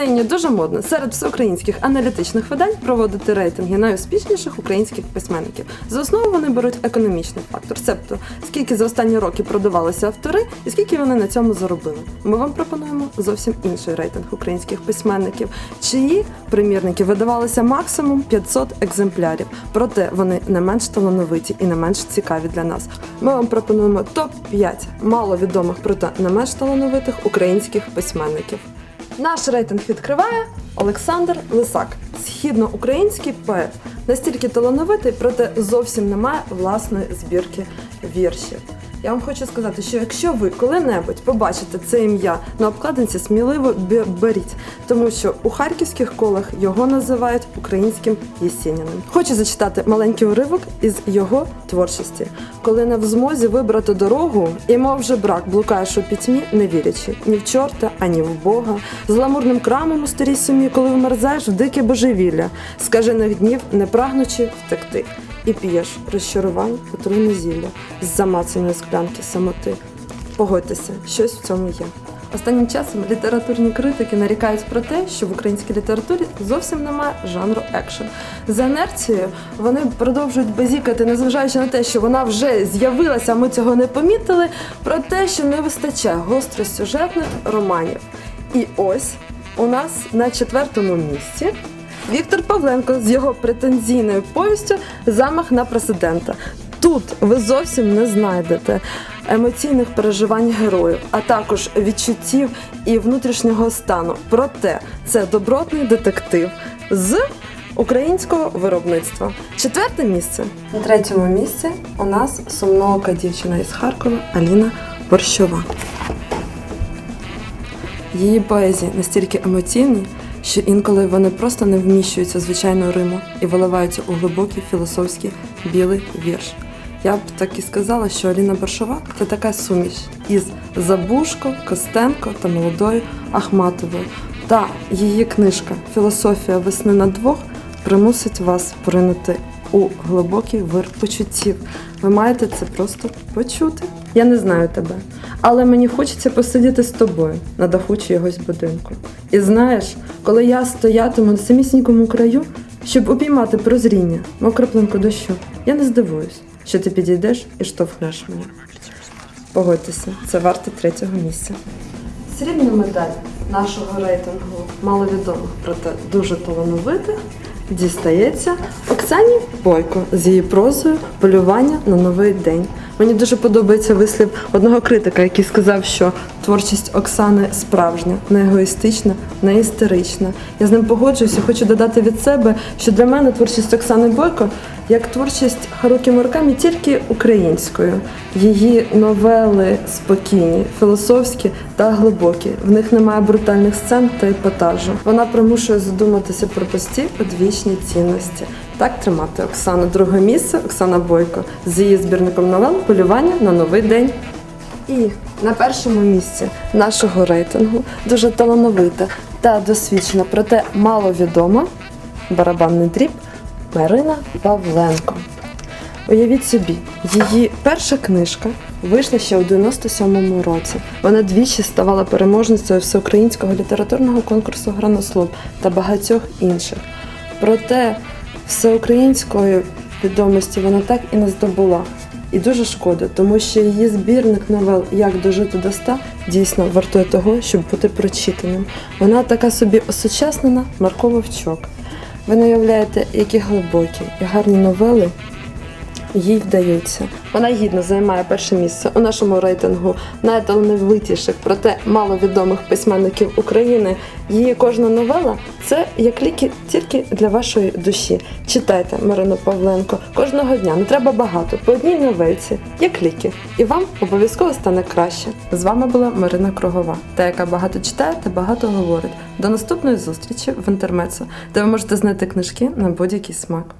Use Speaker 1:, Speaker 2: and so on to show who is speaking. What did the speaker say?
Speaker 1: Нині дуже модно серед всеукраїнських аналітичних видань проводити рейтинги найуспішніших українських письменників. За основу вони беруть економічний фактор, себто скільки за останні роки продавалися автори і скільки вони на цьому заробили. Ми вам пропонуємо зовсім інший рейтинг українських письменників, чиї примірники видавалися максимум 500 екземплярів. Проте вони не менш талановиті і не менш цікаві для нас. Ми вам пропонуємо топ 5 маловідомих, проте не менш талановитих українських письменників. Наш рейтинг відкриває Олександр Лисак, східноукраїнський поет. Настільки талановитий, проте зовсім немає власної збірки віршів. Я вам хочу сказати, що якщо ви коли-небудь побачите це ім'я на обкладинці, сміливо беріть, тому що у харківських колах його називають українським Єсеніним. Хочу зачитати маленький уривок із його творчості. Коли не в змозі вибрати дорогу, і мов вже брак, блукаєш у пітьмі, не вірячи ні в чорта, ані в Бога. З гламурним крамом у старій сумі, коли вмерзаєш в дике божевілля, скажених днів, не прагнучи втекти. І п'єш розчарувань отруйне зілля з замацаної склянки самоти. Погодьтеся, щось в цьому є. Останнім часом літературні критики нарікають про те, що в українській літературі зовсім немає жанру екшен. За інерцією вони продовжують базікати, незважаючи на те, що вона вже з'явилася, а ми цього не помітили, про те, що не вистачає гостросюжетних романів. І ось у нас на четвертому місці Віктор Павленко з його претензійною повістю Замах на президента. Тут ви зовсім не знайдете емоційних переживань героїв, а також відчуттів і внутрішнього стану. Проте це добротний детектив з українського виробництва. Четверте місце. На третьому місці у нас сумноока дівчина із Харкова Аліна Борщова. Її поезії настільки емоційні, що інколи вони просто не вміщуються звичайну риму і виливаються у глибокий філософський білий вірш. Я б так і сказала, що Аліна Боршова це така суміш із Забушко, Костенко та молодою Ахматовою. Та її книжка Філософія весни на двох примусить вас поринути у глибокий вир почуттів. Ви маєте це просто почути. Я не знаю тебе, але мені хочеться посидіти з тобою на даху чогось будинку. І знаєш, коли я стоятиму на самісінькому краю, щоб упіймати прозріння, мов краплинку дощу, я не здивуюсь, що ти підійдеш і штовхнеш мене. Погодьтеся, це варто третього місця. Срібна медаль нашого рейтингу маловідомих, проте дуже талановитих, дістається Оксані Бойко з її прозою Полювання на новий день. Мені дуже подобається вислів одного критика, який сказав, що творчість Оксани справжня, не егоїстична, не істерична. Я з ним погоджуюся. Хочу додати від себе, що для мене творчість Оксани Бойко як творчість Харукі Муракамі тільки українською. Її новели спокійні, філософські та глибокі. В них немає брутальних сцен та епатажу. Вона примушує задуматися про прості одвічні цінності. Так тримати Оксану. Друге місце Оксана Бойко з її збірником новел Полювання на новий день. І на першому місці нашого рейтингу дуже талановита та досвідчена, проте маловідома барабанний дріб Марина Павленко. Уявіть собі, її перша книжка вийшла ще у 97-му році. Вона двічі ставала переможницею всеукраїнського літературного конкурсу Гранослов та багатьох інших. Проте всеукраїнської відомості вона так і не здобула. І дуже шкода, тому що її збірник новел Як дожити до ста дійсно вартує того, щоб бути прочитаним. Вона така собі осучаснена Марко Вовчок. Ви не уявляєте, які глибокі і гарні новели їй вдаються. Вона гідно займає перше місце у нашому рейтингу найталановитіших, проте маловідомих письменників України. Її кожна новела це як ліки тільки для вашої душі. Читайте Марину Павленко кожного дня. Не треба багато. По одній новельці, як ліки, і вам обов'язково стане краще. З вами була Марина Кругова, та яка багато читає та багато говорить. До наступної зустрічі в інтермецо, де ви можете знайти книжки на будь-який смак.